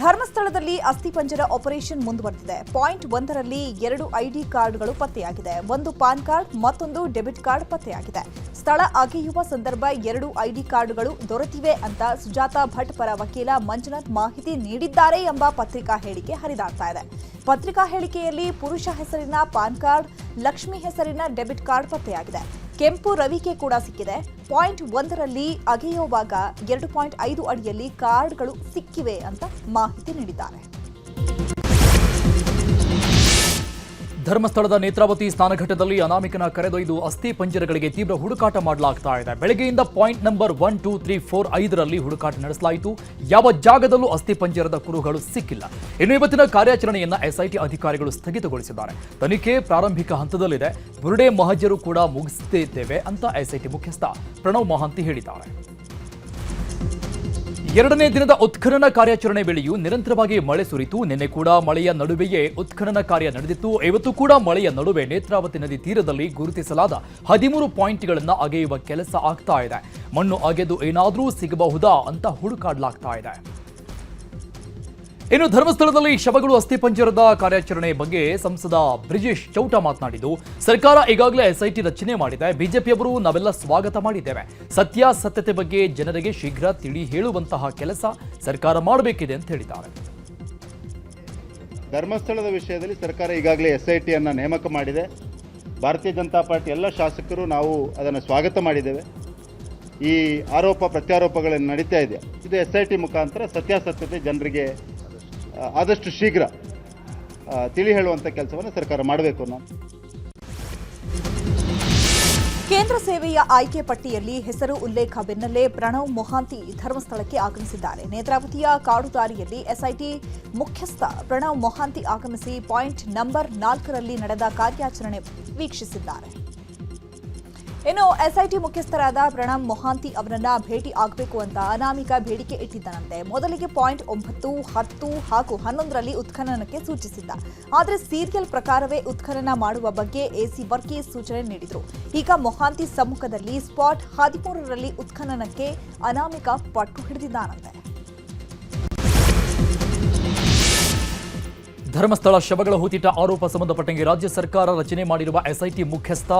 ಧರ್ಮಸ್ಥಳದಲ್ಲಿ ಅಸ್ಥಿಪಂಜರ ಆಪರೇಷನ್ ಮುಂದುವರೆದಿದೆ. ಪಾಯಿಂಟ್ ಒಂದರಲ್ಲಿ ಎರಡು ಐಡಿ ಕಾರ್ಡ್ಗಳು ಪತ್ತೆಯಾಗಿದೆ. ಒಂದು ಪಾನ್ ಕಾರ್ಡ್, ಮತ್ತೊಂದು ಡೆಬಿಟ್ ಕಾರ್ಡ್ ಪತ್ತೆಯಾಗಿದೆ. ಸ್ಥಳ ಅಗೆಯುವ ಸಂದರ್ಭ ಎರಡು ಐಡಿ ಕಾರ್ಡ್ಗಳು ದೊರೆತಿವೆ ಅಂತ ಸುಜಾತಾ ಭಟ್ ಪರ ವಕೀಲ ಮಂಜುನಾಥ್ ಮಾಹಿತಿ ನೀಡಿದ್ದಾರೆ ಎಂಬ ಪತ್ರಿಕಾ ಹೇಳಿಕೆ ಹರಿದಾಡ್ತಾ ಇದೆ. ಪತ್ರಿಕಾ ಹೇಳಿಕೆಯಲ್ಲಿ ಪುರುಷ ಹೆಸರಿನ ಪಾನ್ ಕಾರ್ಡ್, ಲಕ್ಷ್ಮಿ ಹೆಸರಿನ ಡೆಬಿಟ್ ಕಾರ್ಡ್ ಪತ್ತೆಯಾಗಿದೆ. ಕೆಂಪು ರವಿಕೆ ಕೂಡ ಸಿಕ್ಕಿದೆ. ಪಾಯಿಂಟ್ ಒಂದರಲ್ಲಿ ಅಗೆಯುವಾಗ ಎರಡು ಪಾಯಿಂಟ್ ಐದು ಅಡಿಯಲ್ಲಿ ಕಾರ್ಡ್ಗಳು ಸಿಕ್ಕಿವೆ ಅಂತ ಮಾಹಿತಿ ನೀಡಿದ್ದಾರೆ. ಧರ್ಮಸ್ಥಳದ ನೇತ್ರಾವತಿ ಸ್ನಾನಘಟ್ಟದಲ್ಲಿ ಅನಾಮಿಕನ ಕರೆದೊಯ್ದು ಅಸ್ಥಿ ಪಂಜರಗಳಿಗೆ ತೀವ್ರ ಹುಡುಕಾಟ ಮಾಡಲಾಗ್ತಾ ಇದೆ. ಬೆಳಗ್ಗೆಯಿಂದ point number one, two, three, four, ಐದರಲ್ಲಿ ಹುಡುಕಾಟ ನಡೆಸಲಾಯಿತು. ಯಾವ ಜಾಗದಲ್ಲೂ ಅಸ್ಥಿ ಪಂಜರದ ಕುರುಗಳು ಸಿಕ್ಕಿಲ್ಲ. ಇನ್ನು ಇವತ್ತಿನ ಕಾರ್ಯಾಚರಣೆಯನ್ನ ಎಸ್ಐಟಿ ಅಧಿಕಾರಿಗಳು ಸ್ಥಗಿತಗೊಳಿಸಿದ್ದಾರೆ. ತನಿಖೆ ಪ್ರಾರಂಭಿಕ ಹಂತದಲ್ಲಿದೆ. ಬುರುಡೆ ಮಹಜರು ಕೂಡ ಮುಗಿಸುತ್ತಿದ್ದೇವೆ ಅಂತ ಎಸ್ಐಟಿ ಮುಖ್ಯಸ್ಥ ಪ್ರಣವ್ ಮಹಾಂತಿ ಹೇಳಿದ್ದಾರೆ. ಎರಡನೇ ದಿನದ ಉತ್ಖನನ ಕಾರ್ಯಾಚರಣೆ ವೇಳೆಯೂ ನಿರಂತರವಾಗಿ ಮಳೆ ಸುರಿತು. ನಿನ್ನೆ ಕೂಡ ಮಳೆಯ ನಡುವೆಯೇ ಉತ್ಖನನ ಕಾರ್ಯ ನಡೆದಿತ್ತು. ಇವತ್ತು ಕೂಡ ಮಳೆಯ ನಡುವೆ ನೇತ್ರಾವತಿ ನದಿ ತೀರದಲ್ಲಿ ಗುರುತಿಸಲಾದ ಹದಿಮೂರು ಪಾಯಿಂಟ್ಗಳನ್ನು ಅಗೆಯುವ ಕೆಲಸ ಆಗ್ತಾ ಇದೆ. ಮಣ್ಣು ಅಗೆದು ಏನಾದರೂ ಸಿಗಬಹುದಾ ಅಂತ ಹುಡುಕಾಡಲಾಗ್ತಾ ಇದೆ. ಇನ್ನು ಧರ್ಮಸ್ಥಳದಲ್ಲಿ ಶವಗಳು ಅಸ್ಥಿಪಂಜರದ ಕಾರ್ಯಾಚರಣೆ ಬಗ್ಗೆ ಸಂಸದ ಬ್ರಿಜೇಶ್ ಚೌಟ ಮಾತನಾಡಿದ್ದು, ಸರ್ಕಾರ ಈಗಾಗಲೇ ಎಸ್ಐಟಿ ರಚನೆ ಮಾಡಿದೆ. ಬಿಜೆಪಿಯವರು ನಾವೆಲ್ಲ ಸ್ವಾಗತ ಮಾಡಿದ್ದೇವೆ. ಸತ್ಯಾಸತ್ಯತೆ ಬಗ್ಗೆ ಜನರಿಗೆ ಶೀಘ್ರ ತಿಳಿ ಹೇಳುವಂತಹ ಕೆಲಸ ಸರ್ಕಾರ ಮಾಡಬೇಕಿದೆ ಅಂತ ಹೇಳಿದ್ದಾರೆ. ಧರ್ಮಸ್ಥಳದ ವಿಷಯದಲ್ಲಿ ಸರ್ಕಾರ ಈಗಾಗಲೇ ಎಸ್ಐಟಿಯನ್ನು ನೇಮಕ ಮಾಡಿದೆ. ಭಾರತೀಯ ಜನತಾ ಪಾರ್ಟಿ ಎಲ್ಲ ಶಾಸಕರು ನಾವು ಅದನ್ನು ಸ್ವಾಗತ ಮಾಡಿದ್ದೇವೆ. ಈ ಆರೋಪ, ಪ್ರತ್ಯಾರೋಪಗಳನ್ನು ನಡೀತಾ ಇದೆ. ಇದು ಎಸ್ ಐ ಟಿ ಮುಖಾಂತರ ಸತ್ಯಾಸತ್ಯತೆ ಜನರಿಗೆ ಆದಷ್ಟು ಶೀಘ್ರ ತಿಳಿ ಹೇಳುವಂಥ ಕೆಲಸವನ್ನು ಸರ್ಕಾರ ಮಾಡಬೇಕು ನಾನು ಕೇಂದ್ರ ಸೇವೆಯ ಆಯ್ಕೆ ಪಟ್ಟಿಯಲ್ಲಿ ಹೆಸರು, ಉಲ್ಲೇಖ, ಬೆನ್ನಲ್ಲೇ ಪ್ರಣವ್ ಮೊಹಾಂತಿ ಧರ್ಮಸ್ಥಳಕ್ಕೆ ಆಗಮಿಸಿದ್ದಾರೆ. ನೇತ್ರಾವತಿಯ ಕಾಡುದಾರಿಯಲ್ಲಿ ಎಸ್ಐಟಿ ಮುಖ್ಯಸ್ಥ ಪ್ರಣವ್ ಮೊಹಾಂತಿ ಆಗಮಿಸಿ ಪಾಯಿಂಟ್ ನಂಬರ್ ನಾಲ್ಕರಲ್ಲಿ ನಡೆದ ಕಾರ್ಯಾಚರಣೆ ವೀಕ್ಷಿಸಿದ್ದಾರೆ. ಇನ್ನು ಎಸ್ಐಟಿ ಮುಖ್ಯಸ್ಥರಾದ ಪ್ರಣಬ್ ಮೊಹಾಂತಿ ಅವರನ್ನ ಭೇಟಿ ಆಗಬೇಕು ಅಂತ ಅನಾಮಿಕ ಬೇಡಿಕೆ ಇಟ್ಟಿದ್ದನಂತೆ. ಮೊದಲಿಗೆ ಪಾಯಿಂಟ್ ಒಂಬತ್ತು, ಹತ್ತು ಹಾಗೂ ಹನ್ನೊಂದರಲ್ಲಿ ಉತ್ಖನನಕ್ಕೆ ಸೂಚಿಸಿದ್ದ. ಆದರೆ ಸೀರಿಯಲ್ ಪ್ರಕಾರವೇ ಉತ್ಖನನ ಮಾಡುವ ಬಗ್ಗೆ ಎಸಿ ವರ್ಗೀಸ್ ಸೂಚನೆ ನೀಡಿದರು. ಈಗ ಮೊಹಾಂತಿ ಸಮ್ಮುಖದಲ್ಲಿ ಸ್ಪಾಟ್ ಹದಿಮೂರರಲ್ಲಿ ಉತ್ಖನನಕ್ಕೆ ಅನಾಮಿಕ ಪಟ್ಟು ಹಿಡಿದಿದ್ದಾನಂತೆ. ಧರ್ಮಸ್ಥಳ ಶವಗಳ ಹೂತಿಟ ಆರೋಪ ಸಂಬಂಧಪಟ್ಟಂಗೆ ರಾಜ್ಯ ಸರ್ಕಾರ ರಚನೆ ಮಾಡಿರುವ ಎಸ್ಐಟಿ ಮುಖ್ಯಸ್ಥ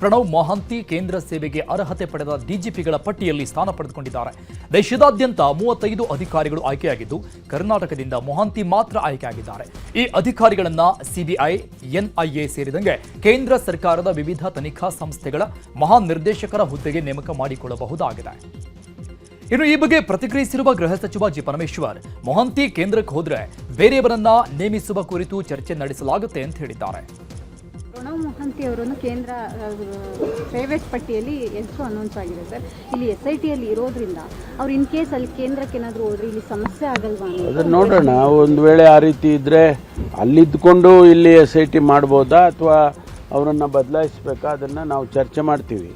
ಪ್ರಣವ್ ಮಹಾಂತಿ ಕೇಂದ್ರ ಸೇವೆಗೆ ಅರ್ಹತೆ ಪಡೆದ ಡಿಜಿಪಿಗಳ ಪಟ್ಟಿಯಲ್ಲಿ ಸ್ಥಾನ ಪಡೆದುಕೊಂಡಿದ್ದಾರೆ. ದೇಶದಾದ್ಯಂತ ಮೂವತ್ತೈದು ಅಧಿಕಾರಿಗಳು ಆಯ್ಕೆಯಾಗಿದ್ದು, ಕರ್ನಾಟಕದಿಂದ ಮೊಹಾಂತಿ ಮಾತ್ರ ಆಯ್ಕೆಯಾಗಿದ್ದಾರೆ. ಈ ಅಧಿಕಾರಿಗಳನ್ನ ಸಿಬಿಐ, ಎನ್ಐಎ ಸೇರಿದಂತೆ ಕೇಂದ್ರ ಸರ್ಕಾರದ ವಿವಿಧ ತನಿಖಾ ಸಂಸ್ಥೆಗಳ ಮಹಾನಿರ್ದೇಶಕರ ಹುದ್ದೆಗೆ ನೇಮಕ ಮಾಡಿಕೊಳ್ಳಬಹುದಾಗಿದೆ. ಇನ್ನು ಈ ಬಗ್ಗೆ ಪ್ರತಿಕ್ರಿಯಿಸಿರುವ ಗೃಹ ಸಚಿವ ಜಿ ಪರಮೇಶ್ವರ್ ಮೊಹಂತಿ ಕೇಂದ್ರಕ್ಕೆ ಹೋದ್ರೆ ಬೇರೆಯವರನ್ನ ನೇಮಿಸುವ ಕುರಿತು ಚರ್ಚೆ ನಡೆಸಲಾಗುತ್ತೆ ಅಂತ ಹೇಳಿದ್ದಾರೆ. ಪ್ರಣವ್ ಮೊಹಂತಿ ಅವರನ್ನು ಕೇಂದ್ರ ಪ್ರೈವೇಟ್ ಪಟ್ಟಿಯಲ್ಲಿ ಹೆಸರು ಅನೌನ್ಸ್ ಆಗಿದೆ ಸರ್. ಇಲ್ಲಿ ಎಸ್ ಐ ಟಿಯಲ್ಲಿ ಇರೋದ್ರಿಂದ ಅವ್ರು ಇನ್ ಕೇಸ್ ಅಲ್ಲಿ ಕೇಂದ್ರಕ್ಕೆ ಏನಾದರೂ ಹೋದ್ರೆ ಇಲ್ಲಿ ಸಮಸ್ಯೆ ಆಗಲ್ವಾ ಅದನ್ನ ನೋಡೋಣ. ಒಂದು ವೇಳೆ ಆ ರೀತಿ ಇದ್ದರೆ ಅಲ್ಲಿದ್ದುಕೊಂಡು ಇಲ್ಲಿ ಎಸ್ ಐ ಟಿ ಮಾಡ್ಬೋದಾ ಅಥವಾ ಅವರನ್ನು ಬದಲಾಯಿಸಬೇಕಾ? ಅದನ್ನು ನಾವು ಚರ್ಚೆ ಮಾಡ್ತೀವಿ.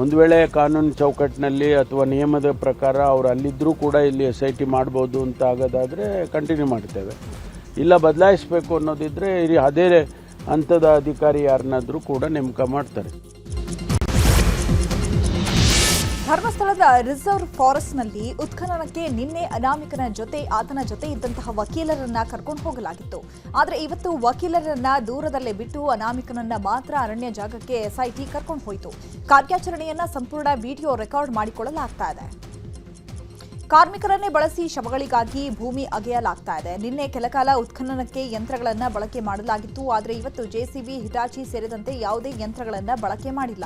ಒಂದು ವೇಳೆ ಕಾನೂನು ಚೌಕಟ್ಟಿನಲ್ಲಿ ಅಥವಾ ನಿಯಮದ ಪ್ರಕಾರ ಅವರು ಅಲ್ಲಿದ್ದರೂ ಕೂಡ ಇಲ್ಲಿ ಎಸ್ ಐ ಟಿ ಮಾಡ್ಬೋದು ಅಂತ ಆಗೋದಾದರೆ ಕಂಟಿನ್ಯೂ ಮಾಡ್ತೇವೆ. ಇಲ್ಲ ಬದಲಾಯಿಸಬೇಕು ಅನ್ನೋದಿದ್ದರೆ ಅದೇ ಹಂತದ ಅಧಿಕಾರಿ ಯಾರನ್ನಾದರೂ ಕೂಡ ನೇಮಕ ಮಾಡ್ತಾರೆ. ಧರ್ಮಸ್ಥಳದ ರಿಸರ್ವ್ ಫಾರೆಸ್ಟ್ನಲ್ಲಿ ಉತ್ಖನನಕ್ಕೆ ನಿನ್ನೆ ಅನಾಮಿಕನ ಜೊತೆ, ಆತನ ಜೊತೆ ಇದ್ದಂತಹ ವಕೀಲರನ್ನ ಕರ್ಕೊಂಡು ಹೋಗಲಾಗಿತ್ತು. ಆದರೆ ಇವತ್ತು ವಕೀಲರನ್ನ ದೂರದಲ್ಲೇ ಬಿಟ್ಟು ಅನಾಮಿಕನನ್ನ ಮಾತ್ರ ಅರಣ್ಯ ಜಾಗಕ್ಕೆ ಎಸ್ಐಟಿ ಕರ್ಕೊಂಡು ಹೋಯಿತು. ಕಾರ್ಯಾಚರಣೆಯನ್ನ ಸಂಪೂರ್ಣ ವಿಡಿಯೋ ರೆಕಾರ್ಡ್ ಮಾಡಿಕೊಳ್ಳಲಾಗ್ತಾ ಇದೆ. ಕಾರ್ಮಿಕರನ್ನೇ ಬಳಸಿ ಶವಗಳಿಗಾಗಿ ಭೂಮಿ ಅಗೆಯಲಾಗ್ತಾ ಇದೆ. ನಿನ್ನೆ ಕೆಲಕಾಲ ಉತ್ಖನನಕ್ಕೆ ಯಂತ್ರಗಳನ್ನು ಬಳಕೆ ಮಾಡಲಾಗಿತ್ತು. ಆದರೆ ಇವತ್ತು ಜೆಸಿಬಿ ಹಿಟಾಚಿ ಸೇರಿದಂತೆ ಯಾವುದೇ ಯಂತ್ರಗಳನ್ನು ಬಳಕೆ ಮಾಡಿಲ್ಲ.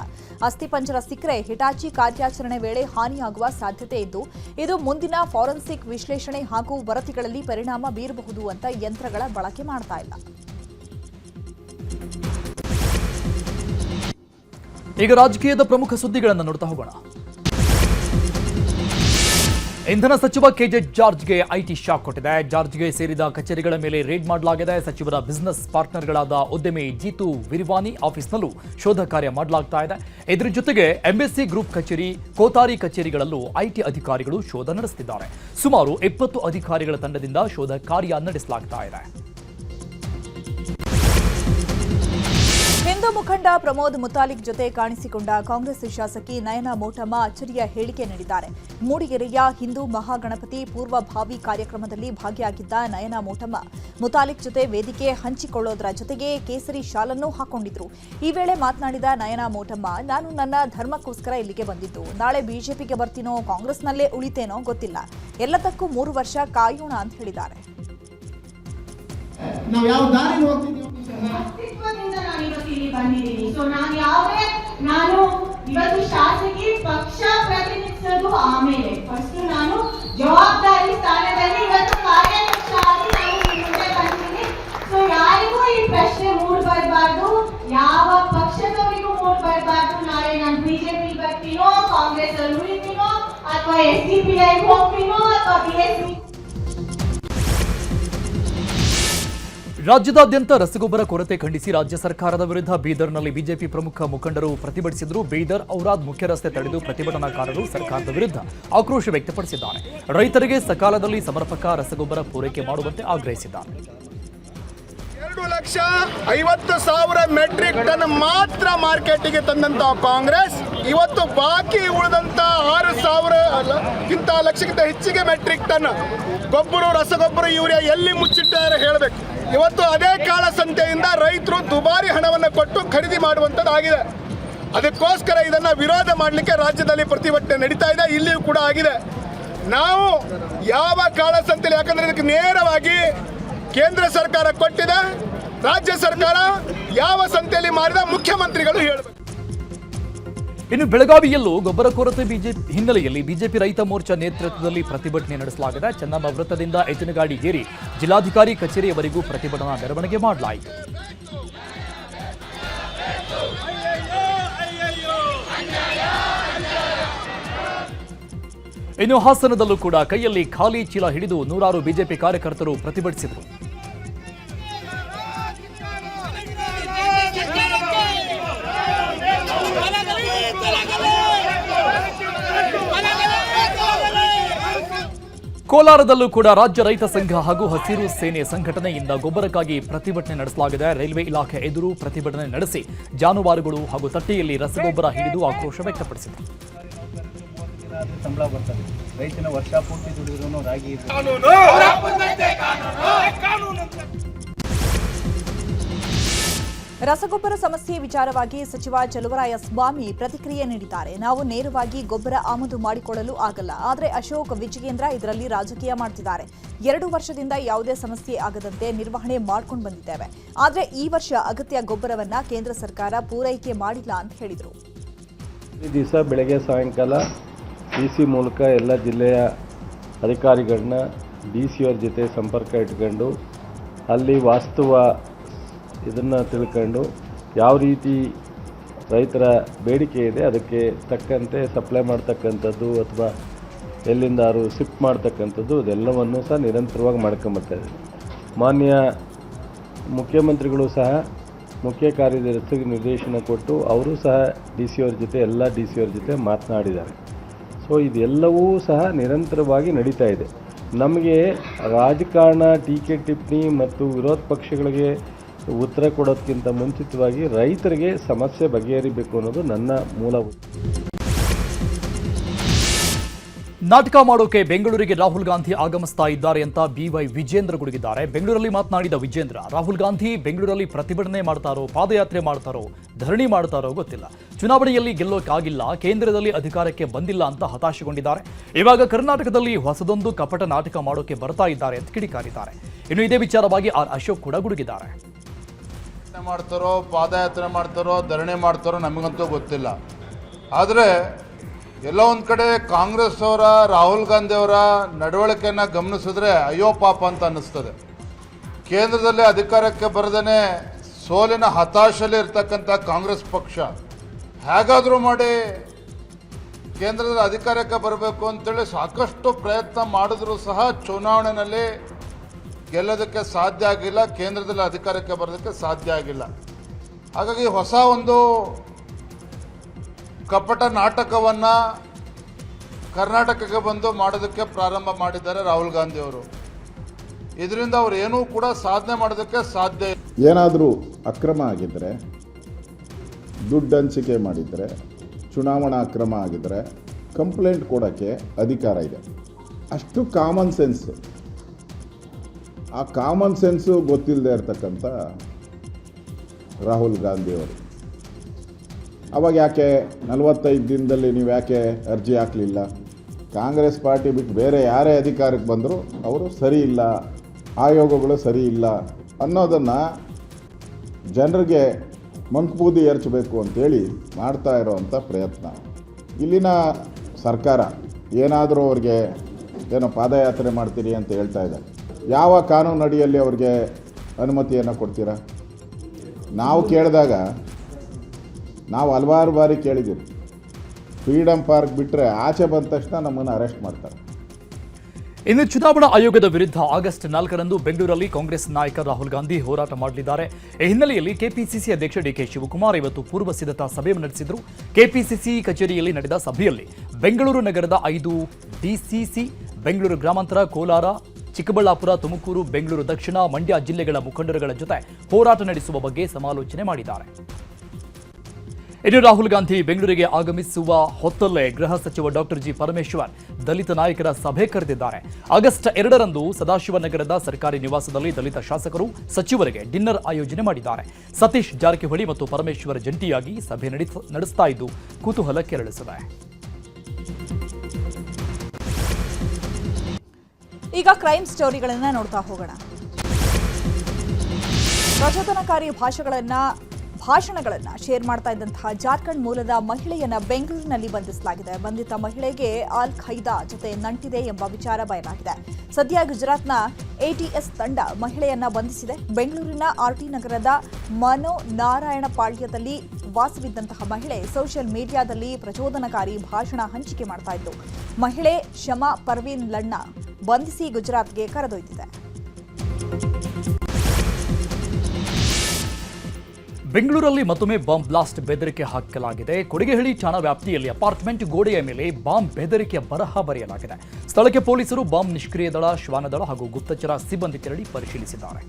ಅಸ್ಥಿಪಂಜರ ಸಿಕ್ಕರೆ ಹಿಟಾಚಿ ಕಾರ್ಯಾಚರಣೆ ವೇಳೆ ಹಾನಿಯಾಗುವ ಸಾಧ್ಯತೆ ಇದ್ದು, ಇದು ಮುಂದಿನ ಫಾರೆನ್ಸಿಕ್ ವಿಶ್ಲೇಷಣೆ ಹಾಗೂ ವರದಿಗಳಲ್ಲಿ ಪರಿಣಾಮ ಬೀರಬಹುದು ಅಂತ ಯಂತ್ರಗಳ ಬಳಕೆ ಮಾಡ್ತಾ ಇಲ್ಲ. ಈಗ ರಾಜಕೀಯದ ಪ್ರಮುಖ ಸುದ್ದಿಗಳನ್ನು ನೋಡ್ತಾ ಹೋಗೋಣ. ಇಂಧನ ಸಚಿವ ಕೆಜೆ ಜಾರ್ಜ್ಗೆ ಐಟಿ ಶಾಕ್ ಕೊಟ್ಟಿದೆ. ಜಾರ್ಜ್ಗೆ ಸೇರಿದ ಕಚೇರಿಗಳ ಮೇಲೆ ರೇಡ್ ಮಾಡಲಾಗಿದೆ. ಸಚಿವರ ಬಿಸಿನೆಸ್ ಪಾರ್ಟ್ನರ್ಗಳಾದ ಉದ್ಯಮಿ ಜೀತು ವಿರಿವಾನಿ ಆಫೀಸ್ನಲ್ಲೂ ಶೋಧ ಕಾರ್ಯ ಮಾಡಲಾಗ್ತಾ ಇದೆ. ಇದರ ಜೊತೆಗೆ ಎಂಎಸ್ಸಿ ಗ್ರೂಪ್ ಕಚೇರಿ, ಕೋತಾರಿ ಕಚೇರಿಗಳಲ್ಲೂ ಐಟಿ ಅಧಿಕಾರಿಗಳು ಶೋಧ ನಡೆಸುತ್ತಿದ್ದಾರೆ. ಸುಮಾರು ಇಪ್ಪತ್ತು ಅಧಿಕಾರಿಗಳ ತಂಡದಿಂದ ಶೋಧ ಕಾರ್ಯ ನಡೆಸಲಾಗ್ತಾ ಇದೆ. ಹಿಂದೂ ಮುಖಂಡ ಪ್ರಮೋದ್ ಮುತಾಲಿಕ್ ಜೊತೆ ಕಾಣಿಸಿಕೊಂಡ ಕಾಂಗ್ರೆಸ್ ಶಾಸಕಿ ನಯನ ಮೋಟಮ್ಮ ಅಚ್ಚರಿಯ ಹೇಳಿಕೆ ನೀಡಿದ್ದಾರೆ. ಮೂಡಿಗೆರೆಯ ಹಿಂದೂ ಮಹಾಗಣಪತಿ ಪೂರ್ವಭಾವಿ ಕಾರ್ಯಕ್ರಮದಲ್ಲಿ ಭಾಗಿಯಾಗಿದ್ದ ನಯನ ಮೋಟಮ್ಮ ಮುತಾಲಿಕ್ ಜೊತೆ ವೇದಿಕೆ ಹಂಚಿಕೊಳ್ಳೋದರ ಜೊತೆಗೆ ಕೇಸರಿ ಶಾಲನ್ನು ಹಾಕೊಂಡಿದ್ರು. ಈ ವೇಳೆ ಮಾತನಾಡಿದ ನಯನ ಮೋಟಮ್ಮ, ನಾನು ನನ್ನ ಧರ್ಮಕ್ಕೋಸ್ಕರ ಇಲ್ಲಿಗೆ ಬಂದಿದ್ದು. ನಾಳೆ ಬಿಜೆಪಿಗೆ ಬರ್ತೀನೋ, ಕಾಂಗ್ರೆಸ್ನಲ್ಲೇ ಉಳಿತೇನೋ ಗೊತ್ತಿಲ್ಲ. ಎಲ್ಲದಕ್ಕೂ ಮೂರು ವರ್ಷ ಕಾಯೋಣ ಅಂತ ಹೇಳಿದ್ದಾರೆ. ನಾವು ಯಾವ ದಾರಿ ಹೋಗ್ತಿದ್ದೀವಿ ಅಸ್ತಿತ್ವದಿಂದ ನಾನು ಇವತ್ತು ಇಲ್ಲಿ ಬಂದಿದ್ದೀನಿ ಸೊ ನಾನು ಯಾವುದೇ ನಾನು ಇವತ್ತು ಶಾಸಕಿ ಪಕ್ಷ ಪ್ರತಿನಿಧಿಸೋದು ಆಮೇಲೆ ಫಸ್ಟ್ ನಾನು ಜವಾಬ್ದಾರಿ ಸ್ಥಾನದಲ್ಲಿ ಇವತ್ತು ಕಾರ್ಯಾಧ್ಯಕ್ಷ ಆಗಿ ನಾನು ನಿಮ್ಮ ಮುಂದೆ ಬಂದಿದ್ದೀನಿ ಸೊ ಯಾರಿಗೂ ಈ ಪ್ರಶ್ನೆ ಮೂಡ್ ಬರಬಾರ್ದು ಯಾವ ಪಕ್ಷದವರಿಗೂ ಮೂಡ್ ಬರಬಾರ್ದು ನಾಳೆ ನಾನು ಬಿಜೆಪಿ ಬರ್ತೀನೋ ಕಾಂಗ್ರೆಸ್ ಅಲ್ಲಿ ಉಳಿತೀನೋ ಅಥವಾ ಎಸ್ ಡಿ ಪಿ ಐ ಹೋಗ್ತೀನೋ ಅಥವಾ ಬಿ ಎಸ್ ಪಿ ರಾಜ್ಯದಾದ್ಯಂತ ರಸಗೊಬ್ಬರ ಕೊರತೆ ಖಂಡಿಸಿ ರಾಜ್ಯ ಸರ್ಕಾರದ ವಿರುದ್ಧ ಬೀದರ್ನಲ್ಲಿ ಬಿಜೆಪಿ ಪ್ರಮುಖ ಮುಖಂಡರು ಪ್ರತಿಭಟಿಸಿದರು. ಬೀದರ್ ಔರಾದ್ ಮುಖ್ಯ ರಸ್ತೆ ತಡೆದು ಪ್ರತಿಭಟನಾಕಾರರು ಸರ್ಕಾರದ ವಿರುದ್ಧ ಆಕ್ರೋಶ ವ್ಯಕ್ತಪಡಿಸಿದ್ದಾರೆ. ರೈತರಿಗೆ ಸಕಾಲದಲ್ಲಿ ಸಮರ್ಪಕ ರಸಗೊಬ್ಬರ ಪೂರೈಕೆ ಮಾಡುವಂತೆ ಆಗ್ರಹಿಸಿದ್ದಾರೆ. ಎರಡು ಲಕ್ಷ ಐವತ್ತು ಸಾವಿರ ಮೆಟ್ರಿಕ್ ಟನ್ ಮಾತ್ರ ಮಾರ್ಕೆಟಿಗೆ ತಂದಂತ ಕಾಂಗ್ರೆಸ್. ಇವತ್ತು ಬಾಕಿ ಉಳಿದಂತ ಆರು ಸಾವಿರ ಗಿಂತ ಲಕ್ಷಕ್ಕಿಂತ ಹೆಚ್ಚಿಗೆ ಮೆಟ್ರಿಕ್ ಟನ್ ಗೊಬ್ಬರ, ರಸಗೊಬ್ಬರ ಯೂರಿಯಾ ಎಲ್ಲಿ ಮುಚ್ಚಿಟ್ಟಾರೆ ಹೇಳಬೇಕು. ಇವತ್ತು ಅದೇ ಕಾಳಸಂತೆಯಿಂದ ರೈತರು ದುಬಾರಿ ಹಣವನ್ನು ಕೊಟ್ಟು ಖರೀದಿ ಮಾಡುವಂಥದ್ದಾಗಿದೆ. ಅದಕ್ಕೋಸ್ಕರ ಇದನ್ನ ವಿರೋಧ ಮಾಡಲಿಕ್ಕೆ ರಾಜ್ಯದಲ್ಲಿ ಪ್ರತಿಭಟನೆ ನಡೀತಾ ಇದೆ, ಇಲ್ಲಿಯೂ ಕೂಡ ಆಗಿದೆ. ನಾವು ಯಾವ ಕಾಳಸಂತೆಯಲ್ಲಿ ಯಾಕಂದ್ರೆ ಇದಕ್ಕೆ ನೇರವಾಗಿ ಕೇಂದ್ರ ಸರ್ಕಾರ ಕೊಟ್ಟಿದೆ, ರಾಜ್ಯ ಸರ್ಕಾರ ಯಾವ ಸಂತೆಯಲ್ಲಿ ಮಾಡಿದ ಮುಖ್ಯಮಂತ್ರಿಗಳು ಹೇಳಬೇಕು. ಇನ್ನು ಬೆಳಗಾವಿಯಲ್ಲೂ ಗೊಬ್ಬರ ಕೊರತೆ ಬಿಜೆಪಿ ಹಿನ್ನೆಲೆಯಲ್ಲಿ ಬಿಜೆಪಿ ರೈತ ಮೋರ್ಚಾ ನೇತೃತ್ವದಲ್ಲಿ ಪ್ರತಿಭಟನೆ ನಡೆಸಲಾಗಿದೆ. ಚೆನ್ನಮ್ಮ ವೃತ್ತದಿಂದ ಎತ್ತಿನಗಾಡಿ ಏರಿ ಜಿಲ್ಲಾಧಿಕಾರಿ ಕಚೇರಿಯವರೆಗೂ ಪ್ರತಿಭಟನಾ ಮೆರವಣಿಗೆ ಮಾಡಲಾಯಿತು. ಇನ್ನು ಹಾಸನದಲ್ಲೂ ಕೂಡ ಕೈಯಲ್ಲಿ ಖಾಲಿ ಚೀಲ ಹಿಡಿದು ನೂರಾರು ಬಿಜೆಪಿ ಕಾರ್ಯಕರ್ತರು ಪ್ರತಿಭಟಿಸಿದರು. ಕೋಲಾರದಲ್ಲೂ ಕೂಡ ರಾಜ್ಯ ರೈತ ಸಂಘ ಹಾಗೂ ಹಸಿರು ಸೇನೆ ಸಂಘಟನೆಯಿಂದ ಗೊಬ್ಬರಕ್ಕಾಗಿ ಪ್ರತಿಭಟನೆ ನಡೆಸಲಾಗಿದೆ. ರೈಲ್ವೆ ಇಲಾಖೆ ಎದುರು ಪ್ರತಿಭಟನೆ ನಡೆಸಿ ಜಾನುವಾರುಗಳು ಹಾಗೂ ತಟ್ಟೆಯಲ್ಲಿ ರಸಗೊಬ್ಬರ ಹಿಡಿದು ಆಕ್ರೋಶ ವ್ಯಕ್ತಪಡಿಸಿದೆ. ಸಂಬಳ ಬರ್ತದೆ ರೈತನ ವರ್ಷ ಪೂರ್ತಿ ದುಡಿದ್ರು ರಾಗಿ ರಸಗೊಬ್ಬರ ಸಮಸ್ಯೆ ವಿಚಾರವಾಗಿ ಸಚಿವ ಚಲುವರಾಯ ಸ್ವಾಮಿ ಪ್ರತಿಕ್ರಿಯೆ ನೀಡಿದ್ದಾರೆ. ನಾವು ನೇರವಾಗಿ ಗೊಬ್ಬರ ಆಮದು ಮಾಡಿಕೊಳ್ಳಲು ಆಗಲ್ಲ. ಆದರೆ ಅಶೋಕ್ ವಿಜಯೇಂದ್ರ ಇದರಲ್ಲಿ ರಾಜಕೀಯ ಮಾಡ್ತಿದ್ದಾರೆ. ಎರಡು ವರ್ಷದಿಂದ ಯಾವುದೇ ಸಮಸ್ಯೆ ಆಗದಂತೆ ನಿರ್ವಹಣೆ ಮಾಡ್ಕೊಂಡು ಬಂದಿದ್ದೇವೆ. ಆದರೆ ಈ ವರ್ಷ ಅಗತ್ಯ ಗೊಬ್ಬರವನ್ನ ಕೇಂದ್ರ ಸರ್ಕಾರ ಪೂರೈಕೆ ಮಾಡಿಲ್ಲ ಅಂತ ಹೇಳಿದರು. ದಿವಸ ಬೆಳಗ್ಗೆ ಸಾಯಂಕಾಲ ಡಿ ಸಿ ಮೂಲಕ ಎಲ್ಲ ಜಿಲ್ಲೆಯ ಅಧಿಕಾರಿಗಳನ್ನ ಡಿ ಸಿ ಜೊತೆ ಸಂಪರ್ಕ ಇಟ್ಕೊಂಡು ಅಲ್ಲಿ ವಾಸ್ತವ ಇದನ್ನು ತಿಳ್ಕೊಂಡು ಯಾವ ರೀತಿ ರೈತರ ಬೇಡಿಕೆ ಇದೆ, ಅದಕ್ಕೆ ತಕ್ಕಂತೆ ಸಪ್ಲೈ ಮಾಡ್ತಕ್ಕಂಥದ್ದು ಅಥವಾ ಎಲ್ಲಿಂದಾರು ಶಿಫ್ಟ್ ಮಾಡ್ತಕ್ಕಂಥದ್ದು ಅದೆಲ್ಲವನ್ನು ಸಹ ನಿರಂತರವಾಗಿ ಮಾಡ್ಕೊಂಬರ್ತಾ ಇದೆ. ಮಾನ್ಯ ಮುಖ್ಯಮಂತ್ರಿಗಳು ಸಹ ಮುಖ್ಯ ಕಾರ್ಯದರ್ಶಿಗೆ ನಿರ್ದೇಶನ ಕೊಟ್ಟು ಅವರು ಸಹ ಡಿ ಸಿ ಅವ್ರ ಜೊತೆ, ಎಲ್ಲ ಡಿ ಸಿ ಅವ್ರ ಜೊತೆ ಮಾತನಾಡಿದ್ದಾರೆ. ಸೊ ಇದೆಲ್ಲವೂ ಸಹ ನಿರಂತರವಾಗಿ ನಡೀತಾ ಇದೆ. ನಮಗೆ ರಾಜಕಾರಣ ಟೀಕೆ ಟಿಪ್ಪಣಿ ಮತ್ತು ವಿರೋಧ ಪಕ್ಷಗಳಿಗೆ ಉತ್ತರ ಕೊಡೋದಕ್ಕಿಂತ ಮುಂಚಿತವಾಗಿ ರೈತರಿಗೆ ಸಮಸ್ಯೆ ಬಗೆಹರಿಬೇಕು ಅನ್ನೋದು ನನ್ನ ಮೂಲ. ನಾಟಕ ಮಾಡೋಕೆ ಬೆಂಗಳೂರಿಗೆ ರಾಹುಲ್ ಗಾಂಧಿ ಆಗಮಿಸ್ತಾ ಇದ್ದಾರೆ ಅಂತ ಬಿವೈ ವಿಜೇಂದ್ರ ಗುಡುಗಿದ್ದಾರೆ. ಬೆಂಗಳೂರಲ್ಲಿ ಮಾತನಾಡಿದ ವಿಜೇಂದ್ರ, ರಾಹುಲ್ ಗಾಂಧಿ ಬೆಂಗಳೂರಲ್ಲಿ ಪ್ರತಿಭಟನೆ ಮಾಡ್ತಾರೋ, ಪಾದಯಾತ್ರೆ ಮಾಡ್ತಾರೋ, ಧರಣಿ ಮಾಡ್ತಾರೋ ಗೊತ್ತಿಲ್ಲ. ಚುನಾವಣೆಯಲ್ಲಿ ಗೆಲ್ಲೋಕ್ಕಾಗಿಲ್ಲ ಕೇಂದ್ರದಲ್ಲಿ ಅಧಿಕಾರಕ್ಕೆ ಬಂದಿಲ್ಲ ಅಂತ ಹತಾಶೆಗೊಂಡಿದ್ದಾರೆ. ಇವಾಗ ಕರ್ನಾಟಕದಲ್ಲಿ ಹೊಸದೊಂದು ಕಪಟ ನಾಟಕ ಮಾಡೋಕೆ ಬರ್ತಾ ಇದ್ದಾರೆ ಅಂತ ಕಿಡಿಕಾರಿದ್ದಾರೆ. ಇನ್ನು ಇದೇ ವಿಚಾರವಾಗಿ ಆರ್ ಅಶೋಕ್ ಕೂಡ ಗುಡುಗಿದ್ದಾರೆ. ಪ್ರತಿಭಟನೆ ಮಾಡ್ತಾರೋ, ಪಾದಯಾತ್ರೆ ಮಾಡ್ತಾರೋ, ಧರಣಿ ಮಾಡ್ತಾರೋ ನಮಗಂತೂ ಗೊತ್ತಿಲ್ಲ. ಆದರೆ ಎಲ್ಲ ಒಂದು ಕಡೆ ಕಾಂಗ್ರೆಸ್ ಅವರ ರಾಹುಲ್ ಗಾಂಧಿ ಅವರ ನಡವಳಿಕೆಯನ್ನು ಗಮನಿಸಿದ್ರೆ ಅಯ್ಯೋ ಪಾಪ ಅಂತ ಅನ್ನಿಸ್ತದೆ. ಕೇಂದ್ರದಲ್ಲಿ ಅಧಿಕಾರಕ್ಕೆ ಬರದೇ ಸೋಲಿನ ಹತಾಶಲ್ಲಿ ಇರ್ತಕ್ಕಂಥ ಕಾಂಗ್ರೆಸ್ ಪಕ್ಷ. ಹೇಗಾದರೂ ಮಾಡಿ ಕೇಂದ್ರದಲ್ಲಿ ಅಧಿಕಾರಕ್ಕೆ ಬರಬೇಕು ಅಂತೇಳಿ ಸಾಕಷ್ಟು ಪ್ರಯತ್ನ ಮಾಡಿದ್ರೂ ಸಹ ಚುನಾವಣೆಯಲ್ಲಿ ಗೆಲ್ಲೋದಕ್ಕೆ ಸಾಧ್ಯ ಆಗಿಲ್ಲ, ಕೇಂದ್ರದಲ್ಲಿ ಅಧಿಕಾರಕ್ಕೆ ಬರೋದಕ್ಕೆ ಸಾಧ್ಯ ಆಗಿಲ್ಲ. ಹಾಗಾಗಿ ಹೊಸ ಒಂದು ಕಪಟ ನಾಟಕವನ್ನು ಕರ್ನಾಟಕಕ್ಕೆ ಬಂದು ಮಾಡೋದಕ್ಕೆ ಪ್ರಾರಂಭ ಮಾಡಿದ್ದಾರೆ ರಾಹುಲ್ ಗಾಂಧಿ ಅವರು. ಇದರಿಂದ ಅವರು ಏನೂ ಕೂಡ ಸಾಧನೆ ಮಾಡೋದಕ್ಕೆ ಸಾಧ್ಯ ಏನಾದರೂ ಅಕ್ರಮ ಆಗಿದ್ದರೆ ದುಡ್ಡು ಹಂಚಿಕೆ ಮಾಡಿದರೆ, ಚುನಾವಣಾ ಅಕ್ರಮ ಆಗಿದ್ದರೆ ಕಂಪ್ಲೇಂಟ್ ಕೊಡೋಕ್ಕೆ ಅಧಿಕಾರ ಇದೆ. ಅಷ್ಟು ಕಾಮನ್ ಸೆನ್ಸ್ ಆ ಕಾಮನ್ ಸೆನ್ಸು ಗೊತ್ತಿಲ್ಲದೆ ಇರ್ತಕ್ಕಂಥ ರಾಹುಲ್ ಗಾಂಧಿಯವರು ಅವಾಗ ಯಾಕೆ ನಲವತ್ತೈದು ದಿನದಲ್ಲಿ ನೀವು ಯಾಕೆ ಅರ್ಜಿ ಹಾಕಲಿಲ್ಲ? ಕಾಂಗ್ರೆಸ್ ಪಾರ್ಟಿ ಬಿಟ್ಟು ಬೇರೆ ಯಾರೇ ಅಧಿಕಾರಕ್ಕೆ ಬಂದರೂ ಅವರು ಸರಿ ಇಲ್ಲ, ಆಯೋಗಗಳು ಸರಿ ಇಲ್ಲ ಅನ್ನೋದನ್ನು ಜನರಿಗೆ ಮಂಕ್ಬೂದಿ ಎರಚಬೇಕು ಅಂತೇಳಿ ಮಾಡ್ತಾ ಇರೋವಂಥ ಪ್ರಯತ್ನ. ಇಲ್ಲಿನ ಸರ್ಕಾರ ಏನಾದರೂ ಅವ್ರಿಗೆ ಏನೋ ಪಾದಯಾತ್ರೆ ಮಾಡ್ತೀರಿ ಅಂತ ಹೇಳ್ತಾ ಇದ್ದಾರೆ. ಯಾವ ಕಾನೂನು ಅಡಿಯಲ್ಲಿ ಅವ್ರಿಗೆ ಅನುಮತಿಯನ್ನು ಕೊಡ್ತೀರಾ? ನಾವು ಕೇಳಿದಾಗ, ನಾವು ಹಲವಾರು ಬಾರಿ ಕೇಳಿದ್ದೀವಿ. ಫ್ರೀಡಮ್ ಪಾರ್ಕ್ ಬಿಟ್ಟರೆ ಆಚೆ ಬಂದ ತಕ್ಷಣ ನಮ್ಮನ್ನು ಅರೆಸ್ಟ್ ಮಾಡ್ತಾರೆ. ಇನ್ನು ಚುನಾವಣಾ ಆಯೋಗದ ವಿರುದ್ಧ ಆಗಸ್ಟ್ ನಾಲ್ಕರಂದು ಬೆಂಗಳೂರಲ್ಲಿ ಕಾಂಗ್ರೆಸ್ ನಾಯಕ ರಾಹುಲ್ ಗಾಂಧಿ ಹೋರಾಟ ಮಾಡಲಿದ್ದಾರೆ. ಈ ಹಿನ್ನೆಲೆಯಲ್ಲಿ ಕೆಪಿಸಿಸಿ ಅಧ್ಯಕ್ಷ ಡಿಕೆ ಶಿವಕುಮಾರ್ ಇವತ್ತು ಪೂರ್ವ ಸಿದ್ಧತಾ ಸಭೆ ನಡೆಸಿದರು. ಕೆಪಿಸಿಸಿ ಕಚೇರಿಯಲ್ಲಿ ನಡೆದ ಸಭೆಯಲ್ಲಿ ಬೆಂಗಳೂರು ನಗರದ ಐದು ಡಿಸಿಸಿ ಬೆಂಗಳೂರು ಗ್ರಾಮಾಂತರ, ಕೋಲಾರ ಚಿಕ್ಕಬಳ್ಳಾಪುರ, ತುಮಕೂರು, ಬೆಂಗಳೂರು, ದಕ್ಷಿಣ, ಮಂಡ್ಯ ಜಿಲ್ಲೆಗಳ ಮುಖಂಡರುಗಳ ಜೊತೆ ಹೋರಾಟ ನಡೆಸುವ ಬಗ್ಗೆ ಸಮಾಲೋಚನೆ ಮಾಡಿದ್ದಾರೆ. ಇನ್ನು ರಾಹುಲ್ ಗಾಂಧಿ ಬೆಂಗಳೂರಿಗೆ ಆಗಮಿಸುವ ಹೊತ್ತಲ್ಲೇ ಗೃಹ ಸಚಿವ ಡಾಕ್ಟರ್ ಜಿ ಪರಮೇಶ್ವರ್ ದಲಿತ ನಾಯಕರ ಸಭೆ ಕರೆದಿದ್ದಾರೆ. ಆಗಸ್ಟ್ ಎರಡರಂದು ಸದಾಶಿವನಗರದ ಸರ್ಕಾರಿ ನಿವಾಸದಲ್ಲಿ ದಲಿತ ಶಾಸಕರು ಸಚಿವರಿಗೆ ಡಿನ್ನರ್ ಆಯೋಜನೆ ಮಾಡಿದ್ದಾರೆ. ಸತೀಶ್ ಜಾರಕಿಹೊಳಿ ಮತ್ತು ಪರಮೇಶ್ವರ್ ಜಂಟಿಯಾಗಿ ಸಭೆ ನಡೆಸ- ನಡೆಸ್ತಾ ಇದ್ದು ಕುತೂಹಲ ಕೆರಳಿಸಿದೆ. ಈಗ ಕ್ರೈಮ್ ಸ್ಟೋರಿಗಳನ್ನ ನೋಡ್ತಾ ಹೋಗೋಣ. ಪ್ರಚೋದನಕಾರಿ ಭಾಷೆಗಳನ್ನ, ಭಾಷಣಗಳನ್ನು ಶೇರ್ ಮಾಡ್ತಾ ಇದ್ದಂತಹ ಜಾರ್ಖಂಡ್ ಮೂಲದ ಮಹಿಳೆಯನ್ನ ಬೆಂಗಳೂರಿನಲ್ಲಿ ಬಂಧಿಸಲಾಗಿದೆ. ಬಂಧಿತ ಮಹಿಳೆಗೆ ಆಲ್ ಖೈದಾ ಜೊತೆ ನಂಟಿದೆ ಎಂಬ ವಿಚಾರ ಬಯಲಾಗಿದೆ. ಸದ್ಯ ಗುಜರಾತ್ನ ಎಟಿಎಸ್ ತಂಡ ಮಹಿಳೆಯನ್ನ ಬಂಧಿಸಿದೆ. ಬೆಂಗಳೂರಿನ ಆರ್ಟಿ ನಗರದ ಮನೋ ನಾರಾಯಣ ಪಾಳ್ಯದಲ್ಲಿ ವಾಸವಿದ್ದಂತಹ ಮಹಿಳೆ ಸೋಷಿಯಲ್ ಮೀಡಿಯಾದಲ್ಲಿ ಪ್ರಚೋದನಕಾರಿ ಭಾಷಣ ಹಂಚಿಕೆ ಮಾಡ್ತಾ ಇದ್ದು ಮಹಿಳೆ ಶಮಾ ಪರ್ವೀನ್ ಲಣ್ಣ ಬಂಧಿಸಿ ಗುಜರಾತ್ಗೆ ಕರೆದೊಯ್ದಿದೆ. ಬೆಂಗಳೂರಲ್ಲಿ ಮತ್ತೊಮ್ಮೆ ಬಾಂಬ್ ಬ್ಲಾಸ್ಟ್ ಬೆದರಿಕೆ ಹಾಕಲಾಗಿದೆ. ಕೊಡಿಗೆಹಳ್ಳಿ ಠಾಣಾ ವ್ಯಾಪ್ತಿಯಲ್ಲಿ ಅಪಾರ್ಟ್ಮೆಂಟ್ ಗೋಡೆಯ ಮೇಲೆ ಬಾಂಬ್ ಬೆದರಿಕೆಯ ಬರಹ ಬರೆಯಲಾಗಿದೆ. ಸ್ಥಳಕ್ಕೆ ಪೊಲೀಸರು ಬಾಂಬ್ ನಿಷ್ಕ್ರಿಯ ದಳ, ಶ್ವಾನದಳ ಹಾಗೂ ಗುಪ್ತಚರ ಸಿಬ್ಬಂದಿ ತೆರಳಿ ಪರಿಶೀಲಿಸಿದ್ದಾರೆ.